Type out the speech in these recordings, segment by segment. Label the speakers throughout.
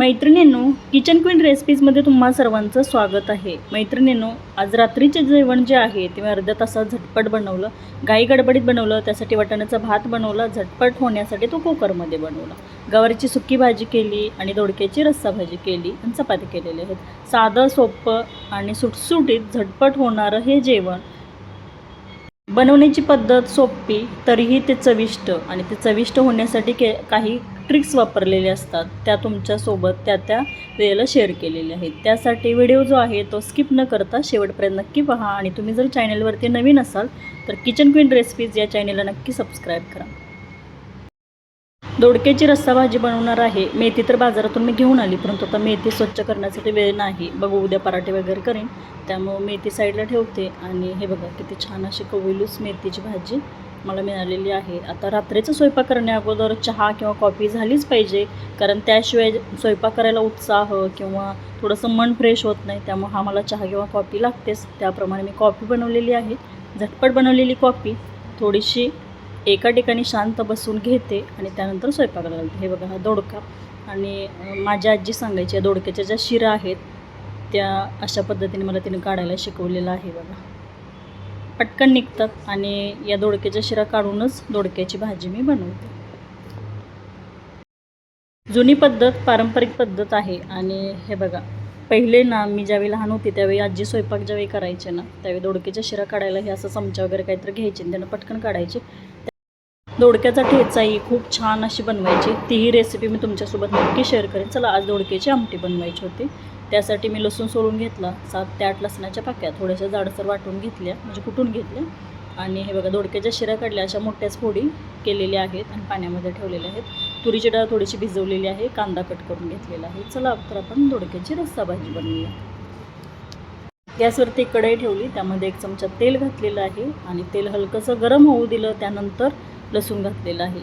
Speaker 1: मैत्रिणींनो kitchen queen रेसिपीजमध्ये तुम्हा सर्वांचं स्वागत आहे. मैत्रिणींनो आज रात्रीचे जेवण जे आहे ते मी अर्ध्या तासात झटपट बनवलं. गाई गडबडीत बनवलं त्यासाठी वाटाण्याचा भात बनवला झटपट होण्यासाठी तो कुकरमध्ये बनवला. गवारीची सुकी भाजी केली आणि दोडक्याची रस्सा भाजी केली आणि चपाती केलेली आहेत. साधं सोपं आणि सुटसुटीत झटपट होणारं हे जेवण बनवण्याची पद्धत सोपी तरीही ते चविष्ट आणि ते चविष्ट होण्यासाठी के काही ट्रिक्स वापरलेले असतात त्या तुमच्यासोबत त्या त्या वेळेला शेअर केलेल्या आहेत. त्यासाठी व्हिडिओ जो आहे तो स्किप न करता शेवटपर्यंत नक्की पहा आणि तुम्ही जर चॅनलवरती नवीन असाल तर किचन क्वीन रेसिपीज या चॅनलला नक्की सबस्क्राईब करा. दोडक्याची रस्सा भाजी बनवणार आहे. मेथी तर बाजारातून मी घेऊन आली परंतु आता मेथी स्वच्छ करण्यासाठी वेळ नाही. बघू उद्या पराठे वगैरे करेन त्यामुळं मेथी साईडला ठेवते. आणि हे बघा किती छान अशी कविलूस मेथीची भाजी मला मिळालेली आहे. आता रात्रीचा स्वयंपाक करण्या अगोदर चहा किंवा कॉफी झालीच पाहिजे. कारण त्याशिवाय स्वयंपाक करायला उत्साह किंवा थोडंसं मन फ्रेश होत नाही. त्यामुळे हा मला चहा किंवा कॉफी लागतेच. त्याप्रमाणे मी कॉफी बनवलेली आहे. झटपट बनवलेली कॉफी थोडीशी एका ठिकाणी शांत बसून घेते आणि त्यानंतर स्वयंपाकाला घालते हे बघा हा दोडका. आणि माझी आजी सांगायची या दोडक्याच्या ज्या शिरा आहेत त्या अशा पद्धतीने मला तिने काढायला शिकवलेलं आहे बघा. पटकन निघतात आणि या दोडक्याच्या शिरा काढूनच दोडक्याची भाजी मी बनवते. जुनी पद्धत पारंपरिक पद्धत आहे आणि हे बघा पहिले ना मी ज्यावेळी लहान होते त्यावेळी आजी स्वयंपाक ज्यावेळी करायचे ना त्यावेळी दोडक्याच्या शिरा काढायला हे असं चमचा वगैरे काहीतरी घ्यायचे आणि त्यांना पटकन काढायचे. दोडक्याचा ठेचाही खूप छान अशी बनवायची. तीही रेसिपी मी तुमच्यासोबत नक्की शेअर करेन. चला आज दोडक्याची आमटी बनवायची होती. त्यासाठी मी लसूण सोलून घेतला. सात ते आठ लसणाच्या पाक्या थोड्याशा जाडसर वाटून घेतल्या म्हणजे कुटून घेतल्या. आणि हे बघा दोडक्याच्या शिरा काढल्या अशा मोठ्याच फोडी केलेल्या आहेत आणि पाण्यामध्ये ठेवलेल्या आहेत. तुरीची डाळ थोडीशी भिजवलेली आहे कांदा कट करून घेतलेला आहे. चला तर आपण दोडक्याची रस्सा भाजी बनवूया. गॅसवरती कढई ठेवली त्यामध्ये एक चमचा तेल घातलेलं आहे आणि तेल हलकंसं गरम होऊ दिलं त्यानंतर लसूण घातलेलं आहे.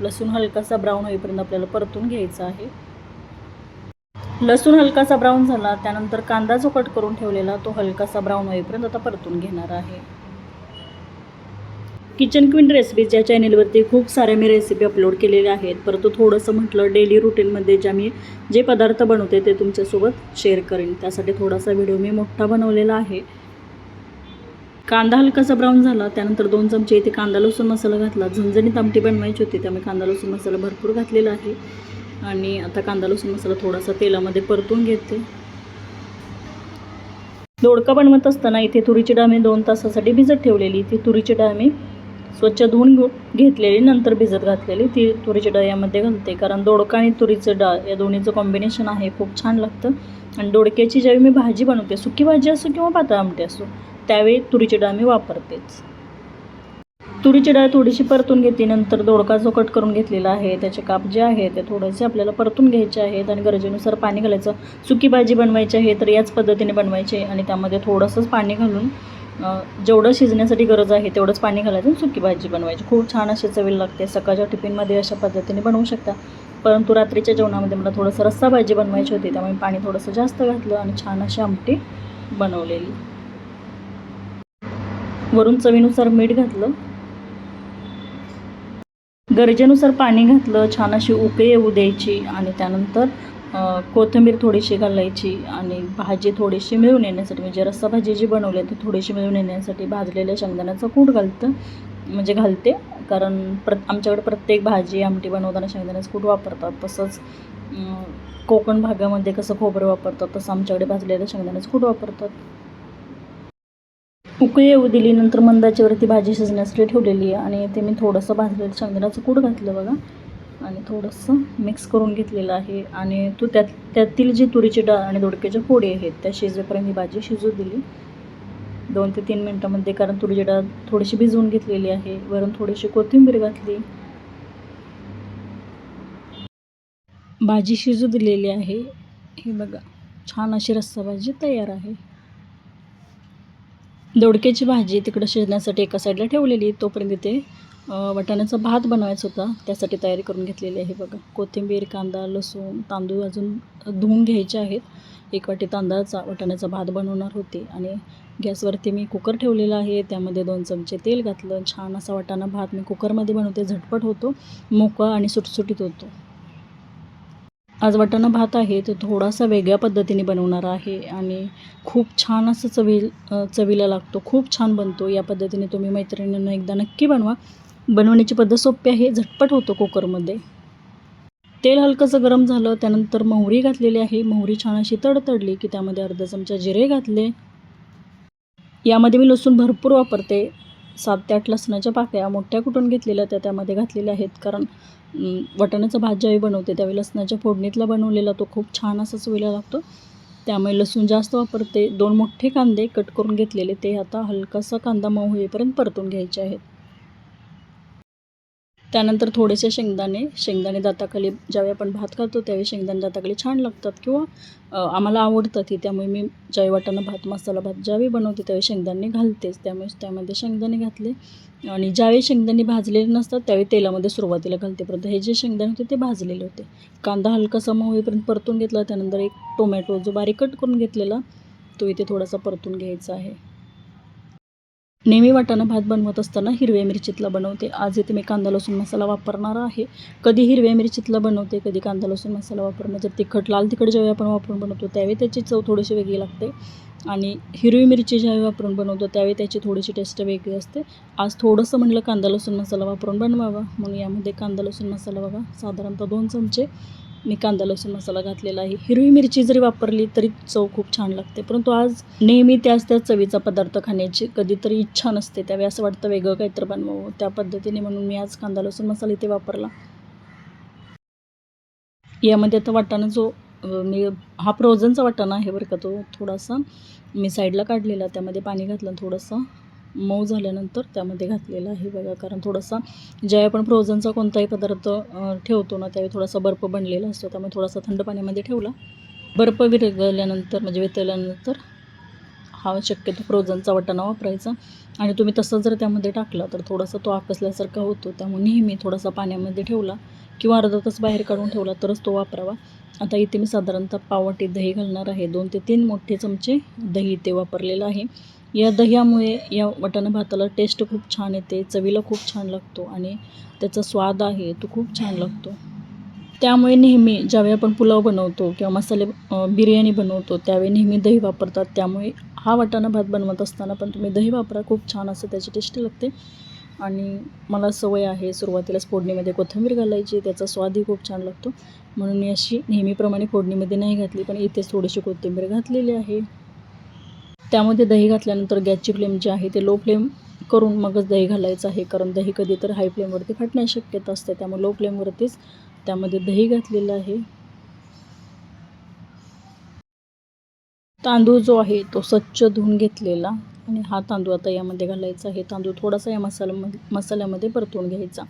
Speaker 1: लसूण हलकासा ब्राऊन होईपर्यंत आपल्याला परतून घ्यायचा आहे. लसूण हलकासा ब्राऊन झाला त्यानंतर कांदा जो कट करून ठेवलेला तो हलकासा ब्राऊन होईपर्यंत आता परतून घेणार आहे. किचन क्वीन रेसिपीज या चॅनेलवरती खूप साऱ्या मी रेसिपी अपलोड केलेल्या आहेत परंतु थोडंसं म्हटलं डेली रुटीनमध्ये ज्या मी जे पदार्थ बनवते ते तुमच्यासोबत शेअर करेन. त्यासाठी थोडासा व्हिडिओ मी मोठा बनवलेला आहे. कांदा हलकासा ब्राऊन झाला त्यानंतर दोन चमचे इथे कांदा लसूण मसाला घातला. झणझणीत आमटी बनवायची होती त्यामुळे कांदा लसूण मसाला भरपूर घातलेला आहे. आणि आता कांदा लसूण मसाला थोडासा तेलामध्ये परतून घेते. दोडका बनवत असताना इथे तुरीची डाळ मी दोन तासासाठी भिजत ठेवलेली. ती तुरीची डाळ मी स्वच्छ धुवून घेतलेली नंतर भिजत घातलेली. ती तुरीची डाळ यामध्ये घालते कारण दोडका आणि तुरीचं डाळ या दोन्हीचं कॉम्बिनेशन आहे खूप छान लागतं. आणि दोडक्याची ज्यावेळी मी भाजी बनवते सुकी भाजी असो किंवा पातळ आमटी असो त्यावेळी तुरीची डाळ मी वापरतेच. तुरीची डाळ थोडीशी परतून घेतली नंतर दोडका जो कट करून घेतलेला आहे त्याचे काप जे आहे ते थोडेसे आपल्याला परतून घ्यायचे आहेत आणि गरजेनुसार पाणी घालायचं. सुकी भाजी बनवायची आहे तर याच पद्धतीने बनवायची आहे आणि त्यामध्ये थोडंसंच पाणी घालून जेवढं शिजण्यासाठी गरज आहे तेवढंच पाणी घालायचं सुकी भाजी बनवायची. खूप छान अशी चवीला लागते. सकाळच्या टिफिनमध्ये अशा पद्धतीने बनवू शकता. परंतु रात्रीच्या जेवणामध्ये मला थोडंसं रस्सा भाजी बनवायची होती त्यामुळे पाणी थोडंसं जास्त घातलं आणि छान अशी आमटी बनवलेली. वरून चवीनुसार मीठ घातलं. गरजेनुसार पाणी घातलं छान अशी उकळी येऊ द्यायची आणि त्यानंतर कोथिंबीर थोडीशी घालायची आणि भाजी थोडीशी मिळून येण्यासाठी म्हणजे रस्सा भाजी जी बनवली आहे ती थोडीशी मिळून येण्यासाठी भाजलेल्या शेंगदाण्याचं कूट घालतं. म्हणजे घालते कारण प्र आमच्याकडे प्रत्येक भाजी आमटी बनवताना शेंगदाण्याचं कूट वापरतात. तसंच कोकण भागामध्ये कसं खोबरं वापरतात तसं आमच्याकडे भाजलेलं शेंगदाण्याचं कूट वापरतात. उकळी येऊ दिली नंतर मंदाच्यावरती भाजी शिजण्यासाठी ठेवलेली आहे. आणि ते मी थोडंसं भाजलेलं शेंगदाण्याचं कूड घातलं बघा. आणि थोडंसं मिक्स करून घेतलेलं आहे. आणि तू त्यात त्यातील जी तुरीची डाळ आणि दोडक्याच्या फोडी आहेत त्या शिजेपर्यंत ही भाजी शिजू दिली. दोन ते तीन मिनटामध्ये कारण तुरीची डाळ थोडीशी भिजवून घेतलेली आहे. वरून थोडीशी कोथिंबीर घातली. भाजी शिजू दिलेली आहे. हे बघा छान अशी रस्सा भाजी तयार आहे. दोडक्याची भाजी तिकडं शिजण्यासाठी एका साईडला ठेवलेली. तोपर्यंत ते वाटाण्याचा भात बनवायचा होता. त्यासाठी तयारी करून घेतलेली आहे बघा. कोथिंबीर कांदा लसूण तांदूळ अजून धुवून घ्यायचे आहेत. एक वाटी तांदळाचा वाटाण्याचा भात बनवणार होते. आणि गॅसवरती मी कुकर ठेवलेला आहे. त्यामध्ये दोन चमचे तेल घातलं. छान असा वाटाणा भात मी कुकरमध्ये बनवते. झटपट होतो. मोकळा आणि सुटसुटीत होतो. आज वाटाणा भात आहे तो थोडासा वेगळ्या पद्धतीने बनवणार आहे आणि खूप छान असं चवी चवीला लागतो खूप छान बनतो. या पद्धतीने तुम्ही मैत्रिणींना एकदा नक्की बनवा. बनवण्याची पद्धत सोपी आहे झटपट होतो कुकरमध्ये. तेल हलकंसं गरम झालं त्यानंतर मोहरी घातलेली आहे. मोहरी छान अशी तडतडली की त्यामध्ये अर्धा चमचा जिरे घातले. यामध्ये मी लसूण भरपूर वापरते. सात ते आठ लसणाच्या पाकळ्या मोठ्या कुटून घेतलेल्या त्या त्यामध्ये घातलेल्या आहेत. कारण वटाण्याचं भात ज्यावेळी बनवते त्यावेळी लसणाच्या फोडणीतला बनवलेला तो खूप छान असा चवीला लागतो. त्यामुळे लसूण जास्त वापरते. दोन मोठे कांदे कट करून घेतलेले ते आता हलकासा कांदा मऊ होईपर्यंत परतून घ्यायचे आहेत. त्यानंतर थोडेसे शेंगदाणे शेंगदाणे दाताखाली ज्यावेळी आपण भात खातो त्यावेळी शेंगदाणे दाताखाली छान लागतात किंवा आम्हाला आवडतात ही त्यामुळे मी ज्यावेळी वाटाणा भात मसाला भात ज्यावेळी बनवते त्यावेळी शेंगदाणे घालतेच. त्यामुळे त्यामध्ये शेंगदाणे घातले आणि ज्यावेळी शेंगदाणे भाजलेले नसतात त्यावेळी तेलामध्ये सुरुवातीला घालते. परंतु हे जे शेंगदाणे होते ते भाजलेले होते. कांदा हलकासा मऊ होईपर्यंत परतून घेतला त्यानंतर एक टोमॅटो जो बारीक कट करून घेतलेला तो इथे थोडासा परतून घ्यायचा आहे. नेहमी वाटाणा भात बनवत असताना हिरव्या मिरचीतला बनवते. आज इथे मी कांदा लसूण मसाला वापरणार आहे. कधी हिरव्या मिरचीतला बनवते कधी कांदा लसूण मसाला वापरणार. जर तिखट लाल तिखट ज्यावेळी आपण वापरून बनवतो त्यावेळी त्याची चव थोडीशी वेगळी लागते. आणि हिरवी मिरची ज्यावेळी वापरून बनवतो त्यावेळी त्याची थोडीशी टेस्ट वेगळी असते. आज थोडंसं म्हटलं कांदा लसूण मसाला वापरून बनवावा. म्हणून यामध्ये कांदा लसूण मसाला बघा. साधारणतः दोन चमचे मी कांदा लसूण मसाला घातलेला आहे. हिरवी मिरची जरी वापरली तरी चव खूप छान लागते. परंतु आज नेहमी त्याच त्याच चवीचा पदार्थ खाण्याची कधीतरी इच्छा नसते. त्यावेळी असं वाटतं वेगळं काहीतरी बनवावं. त्या पद्धतीने म्हणून मी आज कांदा लसूण मसाला इथे वापरला. यामध्ये आता वाटाणा जो मी हा फ्रोझनचा वाटाणा आहे बरं का तो थोडासा. मी साईडला काढलेला. त्यामध्ये पाणी घातलं थोडंसं मऊ झाल्यानंतर त्यामध्ये घातलेला आहे बघा. कारण थोडासा ज्यावेळी आपण फ्रोझनचा कोणताही पदार्थ ठेवतो ना त्यावेळी थोडासा बर्फ बनलेला असतो. त्यामुळे थोडासा थंड पाण्यामध्ये ठेवला. बर्फ विरगल्यानंतर म्हणजे वितळल्यानंतर हा शक्यतो फ्रोझनचा वाटाणा वापरायचा. आणि तुम्ही तसं जर त्यामध्ये टाकला तर थोडासा तो आकसल्यासारखा होतो. त्यामुळे नेहमी थोडासा पाण्यामध्ये ठेवला किंवा अर्धा तास बाहेर काढून ठेवला तरच तो वापरावा. आता इथे मी साधारणतः पाववाटी दही घालणार आहे. दोन ते तीन मोठे चमचे दही इथे वापरलेलं आहे. या दह्यामुळे या वाटाणा भाताला टेस्ट खूप छान येते चवीला खूप छान लागतो आणि त्याचा स्वाद आहे तो खूप छान लागतो. त्यामुळे नेहमी ज्यावेळी आपण पुलाव बनवतो किंवा मसाले बिर्याणी बनवतो त्यावेळी नेहमी दही वापरतात. त्यामुळे हा वाटाणा भात बनवत असताना पण तुम्ही दही वापरा खूप छान असं त्याची टेस्ट लागते. आणि मला सवय आहे सुरुवातीलाच फोडणीमध्ये कोथिंबीर घालायची त्याचा स्वादही खूप छान लागतो. म्हणून मी अशी नेहमीप्रमाणे फोडणीमध्ये नाही घातली पण इथेच थोडीशी कोथिंबीर घातलेली आहे. त्यामध्ये दही घातल्यानंतर गॅसची फ्लेम जी आहे ते लो फ्लेम करून मगच दही घालायचं आहे कारण दही कधी तर हाय फ्लेमवरती फाटण्याची शक्यता असते त्यामुळे लो फ्लेमवरतीच त्यामध्ये दही घातलेलं आहे. तांदूळ जो आहे तो स्वच्छ धुवून घेतलेला आणि हा तांदूळ आता यामध्ये घालायचा आहे. तांदूळ थोडासा या मसाला मसाल्यामध्ये परतून घ्यायचा.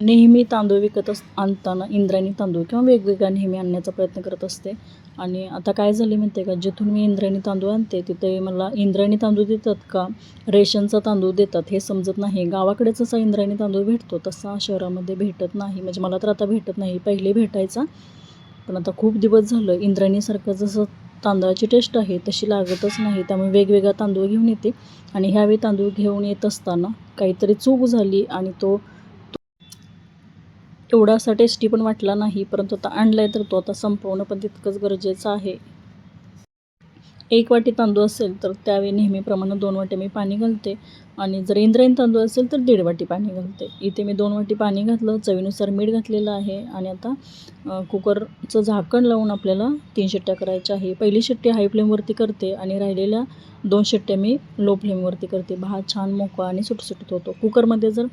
Speaker 1: नेहमी तांदूळ विकत अस आणताना इंद्रायणी तांदूळ किंवा वेगवेगळा नेहमी आणण्याचा प्रयत्न करत असते. आणि आता काय झाले माहिती आहे का? जिथून मी इंद्रायणी तांदूळ आणते तिथे मला इंद्रायणी तांदूळ देतात का? रेशनचा तांदूळ देतात हे समजत नाही. गावाकडे जसा इंद्रायणी तांदूळ भेटतो तसा शहरामध्ये भेटत नाही. म्हणजे मला तर आता भेटत नाही. पहिले भेटायचा. पण आता खूप दिवस झालं इंद्रायणीसारखं जसं तांदळाची टेस्ट आहे तशी लागतच नाही. त्यामुळे वेगवेगळा तांदूळ घेऊन येते. आणि ह्यावेळी तांदूळ घेऊन येत असताना काहीतरी चूक झाली आणि तो एवढा असा टेस्टी पण वाटला नाही परंतु आता आणला आहे तर तो आता संपवणं पण तितकंच गरजेचं आहे. एक वाटी तांदूळ असेल तर त्यावेळी नेहमीप्रमाणे दोन वाटी मी पाणी घालते. आणि जर इंद्रायण तांदूळ असेल तर दीड वाटी पाणी घालते. इथे मी दोन वाटी पाणी घातलं. चवीनुसार मीठ घातलेलं आहे. आणि आता कुकरचं झाकण लावून आपल्याला तीन शिट्ट्या करायच्या आहे. पहिली शिट्टी हाय फ्लेमवरती करते आणि राहिलेल्या दोन शिट्ट्या मी लो फ्लेमवरती करते. भात छान मोकळा आणि सुटसुटीत होतो. कुकरमध्ये जर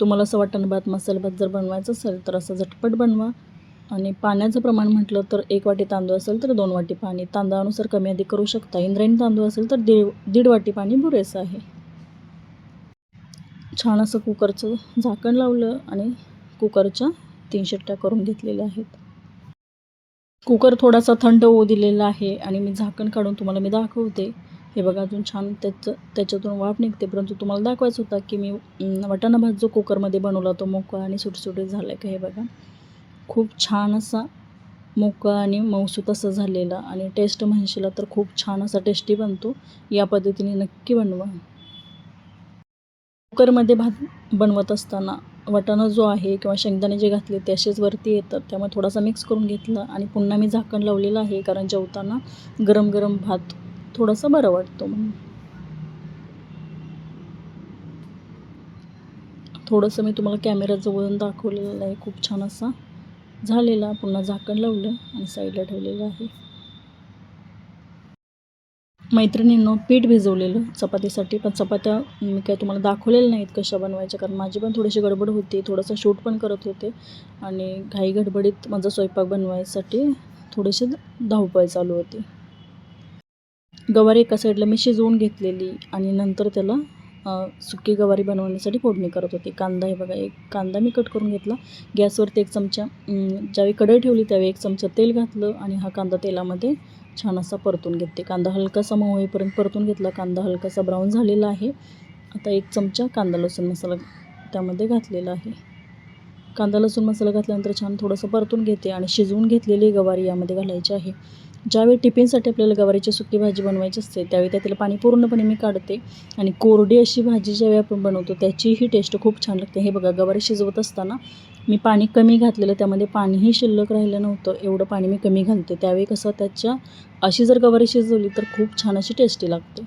Speaker 1: तुम्हाला असं वाटण भात मसाला भात जर बनवायचं असेल तर असं झटपट बनवा. आणि पाण्याचं प्रमाण म्हटलं तर एक वाटी तांदूळ असेल तर दोन वाटी पाणी. तांदळानुसार कमी अधिक करू शकता. इंद्रायणी तांदूळ असेल तर दीड दीड वाटी पाणी पुरेसं आहे. छान असं कुकरचं झाकण लावलं आणि कुकरच्या तीन शिट्ट्या करून घेतलेल्या आहेत. कुकर थोडासा थंड होऊ दिलेला आहे आणि मी झाकण काढून तुम्हाला मी दाखवते. हे बघा अजून छान त्याचं त्याच्यातून वाफ निघते. परंतु तुम्हाला दाखवायचं होता की मी वाटाणा भात जो कुकरमध्ये बनवला तो मोकळा आणि सुटसुटीत झाला आहे का हे बघा. खूप छान असा मोकळा आणि मऊसूत असा झालेला आणि टेस्ट म्हणशीला तर खूप छान असा टेस्टी बनतो. या पद्धतीने नक्की बनवा. कुकरमध्ये भात बनवत असताना वाटाणा जो आहे किंवा शेंगदाणे जे घातले ते असेच वरती येतात. त्यामुळे थोडासा मिक्स करून घेतला आणि पुन्हा मी झाकण लावलेलं आहे कारण जेवताना गरम गरम भात थोडासा बरा वाटतो म्हणून. थोडंसं मी तुम्हाला कॅमेऱ्याजवळून दाखवलेलं आहे. खूप छान असा झालेला पुन्हा झाकण लावलं आणि साईडला ठेवलेलं आहे. मैत्रिणींनो पीठ भिजवलेलं चपातीसाठी पण चपात्या मी काय तुम्हाला दाखवलेल्या नाहीत कशा बनवायच्या कारण माझी पण थोडीशी गडबड होती थोडंसं शूट पण करत होते आणि घाई गडबडीत माझा स्वयंपाक बनवायसाठी थोडीशी धावपळ चालू होती. गवारी एका साईडला मी शिजवून घेतलेली आणि नंतर त्याला सुकी गवारी बनवण्यासाठी फोडणी करत होते. कांदा हे बघा एक कांदा मी कट करून घेतला. गॅसवरती एक चमचा ज्यावेळी कढई ठेवली त्यावेळी एक चमचा तेल घातलं आणि हा कांदा तेलामध्ये छान असा परतून घेते कांदा हलकासा मऊ होईपर्यंत परतून घेतला. कांदा हलकासा ब्राऊन झालेला आहे. आता एक चमचा कांदा लसूण मसाला त्यामध्ये घातलेला आहे. कांदा लसूण मसाला घातल्यानंतर छान थोडंसं परतून घेते आणि शिजवून घेतलेली गवारी यामध्ये घालायची आहे. ज्यावेळी टिफिनसाठी आपल्याला गवारीची सुकी भाजी बनवायची असते त्यावेळी त्यातील पाणी पूर्णपणे मी काढते. आणि कोरडी अशी भाजी ज्यावेळी आपण बनवतो त्याचीही टेस्ट खूप छान लागते. हे बघा गवारी शिजवत असताना मी पाणी कमी घातलेलं त्यामध्ये पाणीही शिल्लक राहिलं नव्हतं. एवढं पाणी मी कमी घालते. त्यावेळी कसं त्याच्या अशी जर गवारी शिजवली तर खूप छान अशी टेस्टी लागते.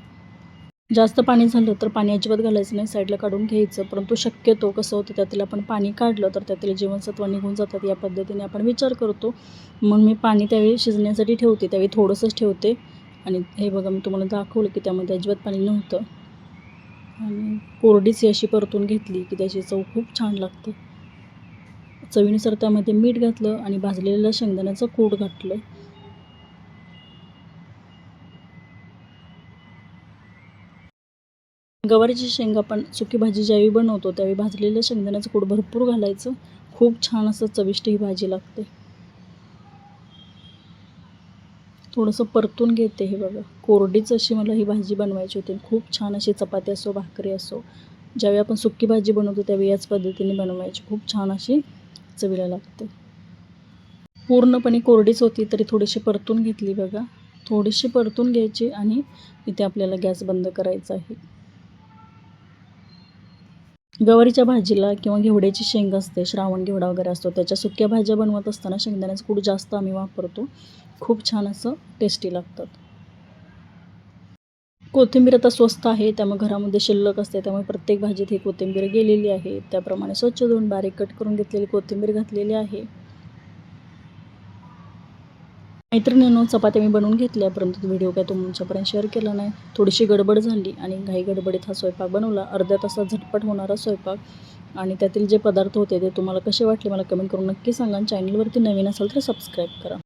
Speaker 1: जास्त पाणी झालं तर पाणी अजिबात घालायचं नाही साईडला काढून घ्यायचं. परंतु शक्यतो कसं होतं त्यातील आपण पाणी काढलं तर त्यातील जीवनसत्व निघून जातात या पद्धतीने आपण विचार करतो. म्हणून मी पाणी त्यावेळी शिजण्यासाठी ठेवते त्यावेळी थोडंसंच ठेवते. आणि हे बघा मी तुम्हाला दाखवलं की त्यामध्ये अजिबात पाणी नव्हतं. आणि कोरडीच अशी परतून घेतली की त्याची चव खूप छान लागते. चवीनुसार त्यामध्ये मीठ घातलं आणि भाजलेलं शेंगदाण्याचं कूट घातलं. गवारीची शेंगा आपण सुकी भाजी ज्यावेळी बनवतो त्यावेळी भाजलेलं शेंगदाण्याचं कूड भरपूर घालायचं. खूप छान असं चविष्ट ही भाजी लागते. थोडंसं परतून घेते हे बघा. कोरडीच अशी मला ही भाजी बनवायची होती. खूप छान अशी चपाती असो भाकरी असो ज्यावेळी आपण सुकी भाजी बनवतो त्यावेळी याच पद्धतीने बनवायची. खूप छान अशी चवीला लागते. पूर्णपणे कोरडीच होती तरी थोडीशी परतून घेतली बघा. थोडीशी परतून घ्यायची आणि इथे आपल्याला गॅस बंद करायचा आहे. गवारीच्या भाजीला किंवा घेवड्याची शेंग असते श्रावण घेवडा वगैरे असतो त्याच्या सुक्या भाज्या बनवत असताना शेंगदाण्याचं कूड जास्त आम्ही वापरतो. खूप छान असं टेस्टी लागतात. कोथिंबीर आता स्वस्त आहे त्यामुळे घरामध्ये शिल्लक असते त्यामुळे प्रत्येक भाजीत ही कोथिंबीर गेलेली आहे. त्याप्रमाणे स्वच्छ धुवून बारीक कट करून घेतलेली कोथिंबीर घातलेली आहे. मैत्रिणींनो चपात्या मी बनवून घेतल्या परंतु व्हिडिओ काय तुमच्यापर्यंत शेअर केला नाही. थोडीशी गडबड झाली आणि घाई गडबडीत हा स्वयंपाक बनवला. अर्ध्या तासात झटपट होणारा स्वयंपाक आणि त्यातील जे पदार्थ होते ते तुम्हाला कसे वाटले मला कमेंट करून नक्की सांगा चॅनलवरती नवीन असाल तर सबस्क्राईब करा.